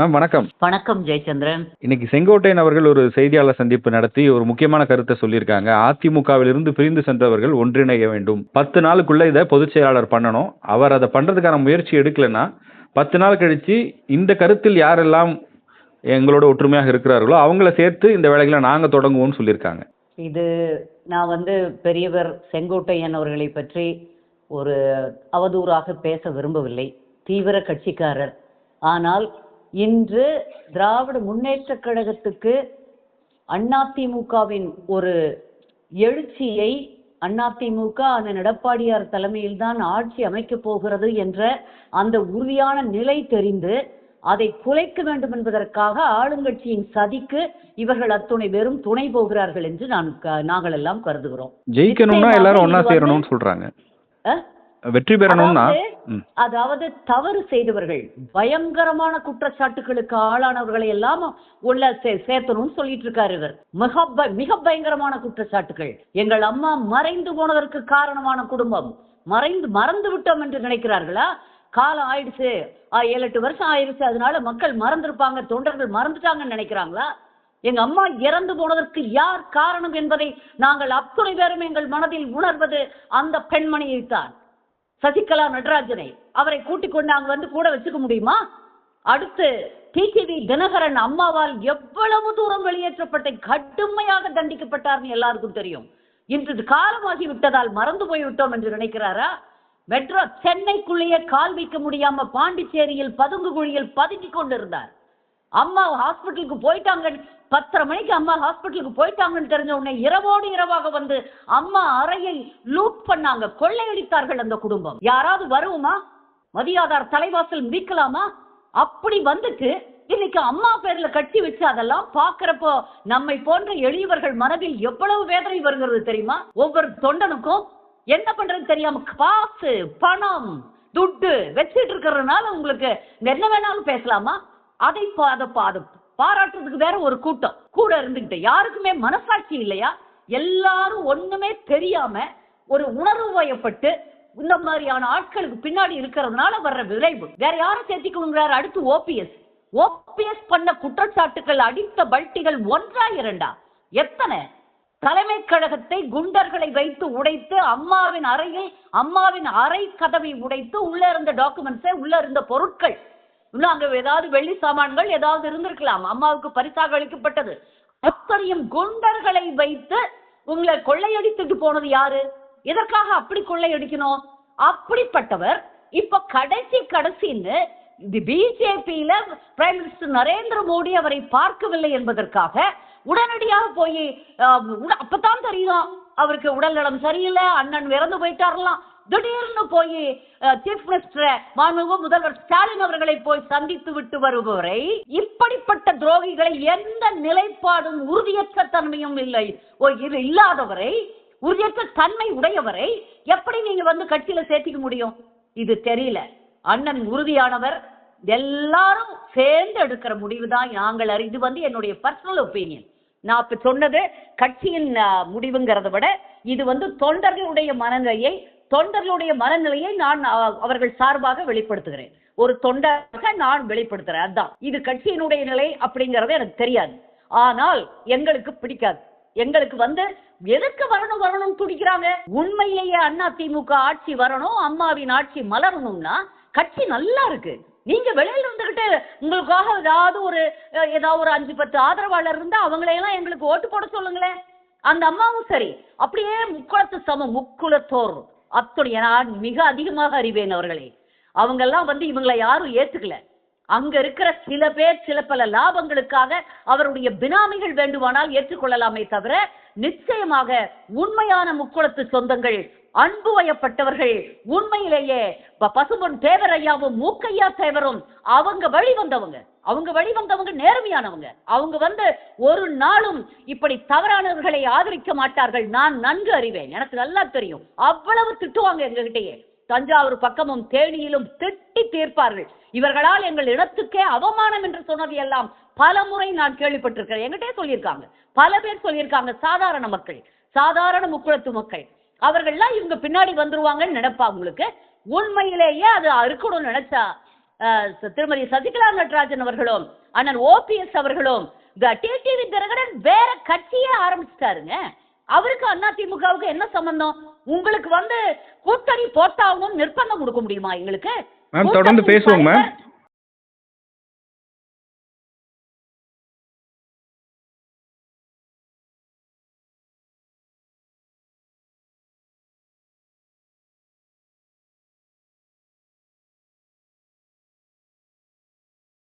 Ma'am வணக்கம். வணக்கம் ஜெயச்சந்திரன். இன்னைக்கு செங்கோட்டையன் அவர்கள் ஒரு செய்தியாளர் சந்திப்பு நடத்தி ஒரு முக்கியமான கருத்தை சொல்லியிருக்காங்க. அதிமுகவிலிருந்து பிரிந்து சென்றவர்கள் ஒன்றிணைய வேண்டும். பத்து நாளுக்குள்ள இதை பொதுச் செயலாளர் பண்ணணும். அவர் அதை பண்றதுக்கான முயற்சி எடுக்கலைன்னா பத்து நாள் கழிச்சு இந்த கருத்தில் யாரெல்லாம் எங்களோட ஒற்றுமையாக இருக்கிறார்களோ அவங்கள சேர்த்து இந்த வேலைகளை நாங்க தொடங்குவோம்னு சொல்லியிருக்காங்க. இது நான் வந்து பெரியவர் செங்கோட்டையன் அவர்களை பற்றி ஒரு அவதூறாக பேச விரும்பவில்லை. தீவிர கட்சிக்காரர். ஆனால் இன்று திராவிட முன்னேற்றக் கழகத்துக்கு அதிமுகவின் ஒரு எழுச்சியை அதிமுக அந்த எடப்பாடியார் தலைமையில்தான் ஆட்சி அமைக்கப் போகிறது என்ற அந்த உறுதியான நிலை தெரிந்து அதை குலைக்க வேண்டும் என்பதற்காக ஆளுங்கட்சியின் சதிக்கு இவர்கள் அத்துணை பேரும் துணை போகிறார்கள் என்று நான் நாங்கள் எல்லாம் கருதுகிறோம் ஜெயிக்கணும்னா எல்லாரும் வந்து- சேரணும்னு சொல்றாங்க? வெற்றி பெறணும்னா அதாவது, தவறு செய்தவர்கள் பயங்கரமான குற்றச்சாட்டுகளுக்கு ஆளானவர்களை எல்லாம் உள்ள சேர்த்தணும்னு சொல்லிட்டு இருக்காரு இவர். மிக மிக பயங்கரமான குற்றச்சாட்டுகள். எங்கள் அம்மா மறைந்து போனதற்கு காரணமான குடும்பம். மறைந்து மறந்து விட்டோம் என்று நினைக்கிறார்களா? காலம் ஆயிடுச்சு. ஏழு எட்டு வருஷம் ஆயிடுச்சு. அதனால மக்கள் மறந்திருப்பாங்க தொண்டர்கள் மறந்துட்டாங்கன்னு நினைக்கிறாங்களா? எங்க அம்மா இறந்து போனதற்கு யார் காரணம் என்பதை நாங்கள் அத்துணை பேரும் எங்கள் மனதில் உணர்வது அந்த பெண்மணியைத்தான். சசிகலா நடராஜனை அவரை கூட்டிக் கொண்டு அங்க வந்து கூட வச்சுக்க முடியுமா? அடுத்து டிடிவி தினகரன் அம்மாவால் எவ்வளவு தூரம் வெளியேற்றப்பட்ட கடுமையாக தண்டிக்கப்பட்டார்னு எல்லாருக்கும் தெரியும். இன்று காலமாகி விட்டதால் மறந்து போய்விட்டோம் என்று நினைக்கிறாரா? மெட்ரோ சென்னைக்குள்ளேயே கால் வைக்க முடியாம பாண்டிச்சேரியில் பதுங்கு குழியில் பதுங்கி கொண்டிருந்தார். அம்மா ஹாஸ்பிட்டலுக்கு போயிட்டாங்க. பத்தரை மணிக்கு அம்மா ஹாஸ்பிட்டலுக்கு போயிட்டாங்கன்னு தெரிஞ்ச உடனே இரவோடு இரவாக வந்து அம்மா அறையை லூட் பண்ணாங்க. கொள்ளையடித்தார்கள் அந்த குடும்பம். யாராவது வருவோமா? மதியாதார் தலைவாசல் மீட்கலாமா அப்படி வந்துட்டு இன்னைக்கு அம்மா பேர்ல கட்டி வச்சு அதெல்லாம் பாக்குறப்போ நம்மை போன்ற எளியவர்கள் மனதில் எவ்வளவு வேதனை வருகிறது தெரியுமா? ஒவ்வொரு தொண்டனுக்கும் என்ன பண்றது தெரியாம காசு பணம் துட்டு வச்சுட்டு இருக்கிறதுனால உங்களுக்கு என்ன வேணாலும் பேசலாமா? அதை அதை அதை பாராட்டுறதுக்கு வேற ஒரு கூட்டம். கூட இருந்துகிட்டு யாருக்குமே மனசாட்சி இல்லையா? எல்லாரும் ஒண்ணுமே தெரியாம ஒரு உணர்வு வயப்பட்டு இந்த மாதிரியான ஆட்களுக்கு பின்னாடி இருக்கிறதுனால வர்ற விளைவு வேற யாரும் சேர்த்திக்கணுங்கிறாரு அடுத்து ஓபிஎஸ். ஓபிஎஸ் பண்ண குற்றச்சாட்டுகள் அடித்த பல்ட்டிகள் ஒன்றா இரண்டா? எத்தனை? தலைமை கழகத்தை குண்டர்களை வைத்து உடைத்து அம்மாவின் அறையில் அம்மாவின் அறை கதவை உடைத்து உள்ள இருந்த டாக்குமெண்ட்ஸை உள்ள இருந்த பொருட்கள் இன்னும் அங்க ஏதாவது வெள்ளி சாமான்கள் ஏதாவது இருந்திருக்கலாம். அம்மாவுக்கு பரிசாக அளிக்கப்பட்டது. அத்தனையும் குண்டர்களை வைத்து உங்களை கொள்ளையடித்துட்டு போனது யாரு? எதற்காக அப்படி கொள்ளையடிக்கணும்? அப்படிப்பட்டவர் இப்ப கடைசி கடைசின்னு பிஜேபியில பிரைம் மினிஸ்டர் நரேந்திர மோடி அவரை பார்க்கவில்லை என்பதற்காக உடனடியாக போய் அஹ், அப்பதான் தெரியும் அவருக்கு உடல் நலம் சரியில்லை அண்ணன் இறந்து போயிட்டாரலாம். திடீர்னு போய் சீஃப் மினிஸ்டர் மாண்புமிகு முதல்வர் ஸ்டாலின் அவர்களை போய் சந்தித்து விட்டு வருபவரை இப்படிப்பட்ட துரோகிகளை எந்த நிலைப்பாடும் உறுதியற்ற தன்மையும் இல்லை. இது இல்லாதவரை உறுதியற்ற தன்மை உடையவரை எப்படி நீங்க வந்து கட்சியில சேர்த்திக்க முடியும்? இது தெரியல. அண்ணன் உறுதியானவர் எல்லாரும் சேர்ந்து எடுக்கிற முடிவு தான் நாங்கள் அறி- இது வந்து என்னுடைய பர்சனல் ஒப்பீனியன் நான் இப்ப சொன்னது கட்சியின் முடிவுங்கிறத விட இது வந்து தொண்டர்களுடைய மனநிலையை தொண்டர்களுடைய மனநிலையை நான் அவர்கள் சார்பாக வெளிப்படுத்துகிறேன். ஒரு தொண்டராக நான் வெளிப்படுத்துறேன். அதான். இது கட்சியினுடைய நிலை அப்படிங்கிறது எனக்கு தெரியாது. ஆனால் எங்களுக்கு பிடிக்காது. எங்களுக்கு வந்து எதுக்கு வரணும் வரணும் துடிக்கிறாங்க? உண்மையிலேயே அண்ணா திமுக ஆட்சி வரணும் அம்மாவின் ஆட்சி மலரணும்னா கட்சி நல்லா இருக்கு. நீங்க வெளியில இருந்துகிட்டு உங்களுக்காக ஏதாவது ஒரு ஏதாவது ஒரு அஞ்சு பத்து ஆதரவாளர் இருந்தா அவங்களையெல்லாம் எங்களுக்கு ஓட்டு போட சொல்லுங்களேன். அந்த அம்மாவும் சரி. அப்படியே முக்குளத்து சமம் முக்குளத்தோர். அத்துடைய நான் மிக அதிகமாக அறிவேன் அவர்களை. அவங்கெல்லாம் வந்து இவங்களை யாரும் ஏற்றுக்கல அங்க இருக்கிற சில பேர் சில பல லாபங்களுக்காக அவருடைய பினாமிகள் வேண்டுமானால் ஏற்றுக்கொள்ளலாமே தவிர நிச்சயமாக உண்மையான முக்குளத்து சொந்தங்கள் அன்பு வயப்பட்டவர்கள் உண்மையிலேயே ப- பசும்பொன் தேவர் ஐயாவும் மூக்கையா தேவரும் அவங்க வழி வந்தவங்க. அவங்க வழி வந்தவங்க நேர்மையானவங்க. அவங்க வந்து ஒரு நாளும் இப்படி தவறானவர்களை ஆதரிக்க மாட்டார்கள். நான் நன்கு அறிவேன். எனக்கு நல்லா தெரியும். அவ்வளவு திட்டுவாங்க எங்ககிட்டயே. தஞ்சாவூர் பக்கமும் தேனியிலும் திட்டி தீர்ப்பார்கள். இவர்களால் எங்கள் இனத்துக்கே அவமானம் என்று சொன்னது எல்லாம் பல முறை நான் கேள்விப்பட்டிருக்கிறேன். எங்கிட்டே சொல்லியிருக்காங்க. பல பேர் சொல்லியிருக்காங்க. சாதாரண மக்கள் சாதாரண முக்குளத்து மக்கள். அவர்கள்லாம் இவங்க பின்னாடி வந்துருவாங்கன்னு நினைப்பா உங்களுக்கு? உண்மையிலேயே அது இருக்கணும்னு நினைச்சா ச- திருமதி சசிகலா நடராஜன் அவர்களும் அண்ணன் ஓபிஎஸ் அவர்களும் இந்த டிடிவி தினகரன் வேற கட்சியே ஆரம்பிச்சிட்டாருங்க. அவருக்கு அதிமுகவுக்கு என்ன சம்பந்தம்? உங்களுக்கு வந்து கூட்டணி போட்டாகணும் நிர்பந்தம் கொடுக்க முடியுமா எங்களுக்கு? மேம் தொடர்ந்து மேம் தலைவர்